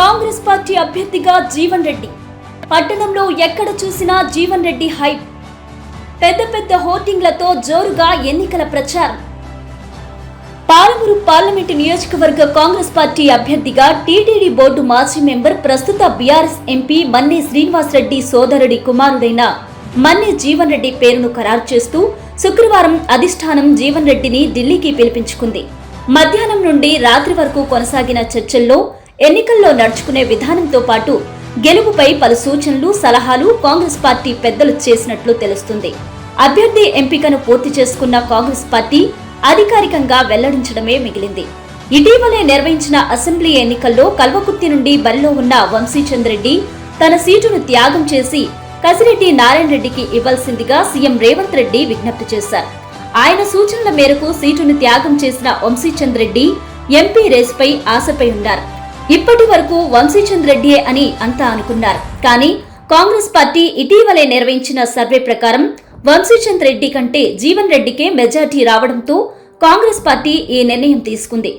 Congress party అభ్యర్థిగా జీవన్ రెడ్డి. పట్టణంలో ఎక్కడ చూసినా జీవన్ రెడ్డి హైప్. పెద్ద పెద్ద హోర్డింగ్లతో జోరుగా ఎన్నికల ప్రచారం. పాలమూరు పార్లమెంటు నియోజకవర్గ కాంగ్రెస్ పార్టీ అభ్యర్థిగా టీటీడీ బోర్డు మాజీ మెంబర్ ప్రస్తుత బీఆర్ఎస్ ఎంపీ మన్నే శ్రీనివాసరెడ్డి సోదరుడి కుమారుడైన మన్నే జీవన్ రెడ్డి పేరును ఖరారు చేస్తూ శుక్రవారం అధిష్టానం జీవన్ రెడ్డిని ఢిల్లీకి పిలిపించుకుంది. మధ్యాహ్నం నుండి రాత్రి వరకు కొనసాగిన చర్చల్లో ఎన్నికల్లో నడుచుకునే విధానంతో పాటు గెలుపుపై పలు సూచనలు సలహాలు కాంగ్రెస్ పార్టీ పెద్దలు చేసినట్లు తెలుస్తుంది. అభ్యర్థి ఎంపికను పూర్తి చేసుకున్న కాంగ్రెస్ పార్టీ అధికారికంగా వెల్లడించడమే మిగిలింది. ఇటీవలే నిర్వహించిన అసెంబ్లీ ఎన్నికల్లో కల్వకుర్తి నుండి బరిలో ఉన్న వంశీచంద్ రెడ్డి తన సీటును త్యాగం చేసి కసిరెడ్డి నారాయణ రెడ్డికి ఇవ్వాల్సిందిగా సీఎం రేవంత్ రెడ్డి విజ్ఞప్తి చేశారు. ఆయన సూచనల మేరకు సీటును త్యాగం చేసిన వంశీచంద్ రెడ్డి ఎంపీ రేసుపై ఆశపై ఉన్నారు. ఇప్పటి వరకు వంశీచంద్ రెడ్డియే అని అంతా అనుకున్నారు. కానీ కాంగ్రెస్ పార్టీ ఇటీవలే నిర్వహించిన సర్వే ప్రకారం వంశీచంద్ రెడ్డి కంటే జీవన్ రెడ్డికే మెజార్టీ రావడంతో కాంగ్రెస్ పార్టీ ఈ నిర్ణయం తీసుకుంది.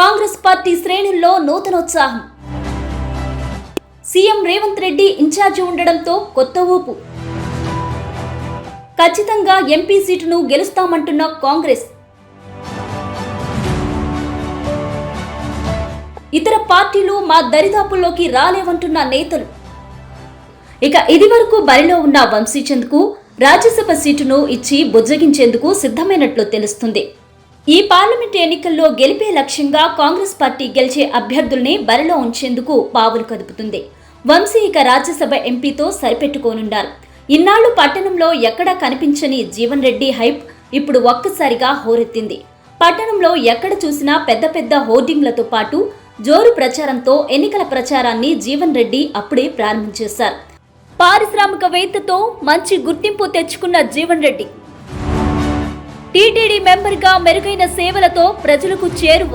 కాంగ్రెస్ పార్టీ శ్రేణుల్లో నూతనోత్సాహం. CM Revanth Reddy in charge ఉండడంతో కొత్త ఊపు. ఖచ్చితంగా ఎంపీ సీటును గెలుస్తామంటున్న కాంగ్రెస్. ఇతర పార్టీలు మా దరిదాపుల్లోకి రాలేవంటున్న నేతలు. ఇక ఇదివరకు బరిలో ఉన్న వంశీచంద్కు రాజ్యసభ సీటును ఇచ్చి బుజ్జగించేందుకు సిద్ధమైనట్లు తెలుస్తుంది. ఈ పార్లమెంట్ ఎన్నికల్లో గెలిపే లక్ష్యంగా కాంగ్రెస్ పార్టీ గెలిచే అభ్యర్థుల్ని బరిలో ఉంచేందుకు పావులు కదుపుతుంది. వంశీ ఇక రాజ్యసభ ఎంపీతో సరిపెట్టుకోనున్నారు. ఇన్నాళ్ళు పట్టణంలో ఎక్కడా కనిపించని జీవన్ రెడ్డి హైప్ ఇప్పుడు ఒక్కసారిగా హోరెత్తింది. పట్టణంలో ఎక్కడ చూసినా పెద్ద పెద్ద హోర్డింగ్లతో పాటు జోరు ప్రచారంతో ఎన్నికల ప్రచారాన్ని జీవన్ రెడ్డి అప్పుడే ప్రారంభించేశారు. పారిశ్రామికవేత్తతో మంచి గుర్తింపు తెచ్చుకున్న జీవన్ రెడ్డి. టీటీడీ మెంబర్గా మెరుగైన సేవలతో ప్రజలకు చేరువ.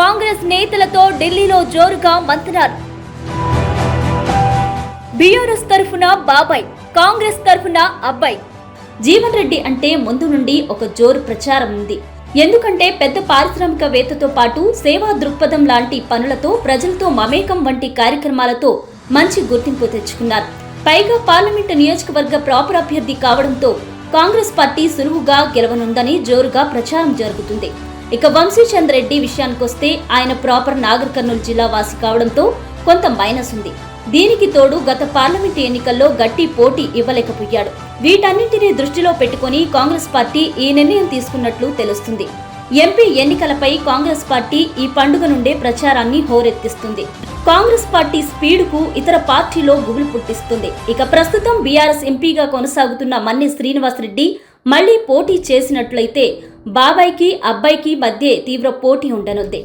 కాంగ్రెస్ నేతలతో ఢిల్లీలో జోరుగా మంతనాలు బీఆర్ఎస్ తరఫున బాబాయ్ కాంగ్రెస్ తరఫున అబ్బాయి. జీవన్ రెడ్డి అంటే ముందు నుండి ఒక జోరు ప్రచారం ఉంది. ఎందుకంటే పెద్ద పారిశ్రామికవేత్తతో పాటు సేవా దృక్పథం లాంటి పనులతో ప్రజలతో మమేకం వంటి కార్యక్రమాలతో మంచి గుర్తింపు తెచ్చుకున్నారు. పైగా పార్లమెంటు నియోజకవర్గ ప్రాపర్ అభ్యర్థి కావడంతో కాంగ్రెస్ పార్టీ సులువుగా గెలవనుందని జోరుగా ప్రచారం జరుగుతుంది. ఇక వంశీచంద్ రెడ్డి విషయానికొస్తే ఆయన ప్రాపర్ నాగర్ కర్నూలు జిల్లా వాసి కావడంతో కొంత మైనస్ ఉంది. దీనికి తోడు గత పార్లమెంటు ఎన్నికల్లో గట్టి పోటీ ఇవ్వలేకపోయాడు. వీటన్నింటినీ దృష్టిలో పెట్టుకుని కాంగ్రెస్ పార్టీ ఈ నిర్ణయం తీసుకున్నట్లు తెలుస్తుంది. ఎంపీ ఎన్నికలపై కాంగ్రెస్ పార్టీ ఈ పండుగ నుండే ప్రచారాన్ని హోరెత్తిస్తుంది. కాంగ్రెస్ పార్టీ స్పీడ్కు ఇతర పార్టీలో గుబులు పుట్టిస్తుంది. ఇక ప్రస్తుతం బీఆర్ఎస్ ఎంపీగా కొనసాగుతున్న మన్ని శ్రీనివాసరెడ్డి మళ్ళీ పోటీ చేసినట్లయితే బాబాయ్కి అబ్బాయికి మధ్య తీవ్ర పోటీ ఉండనుంది.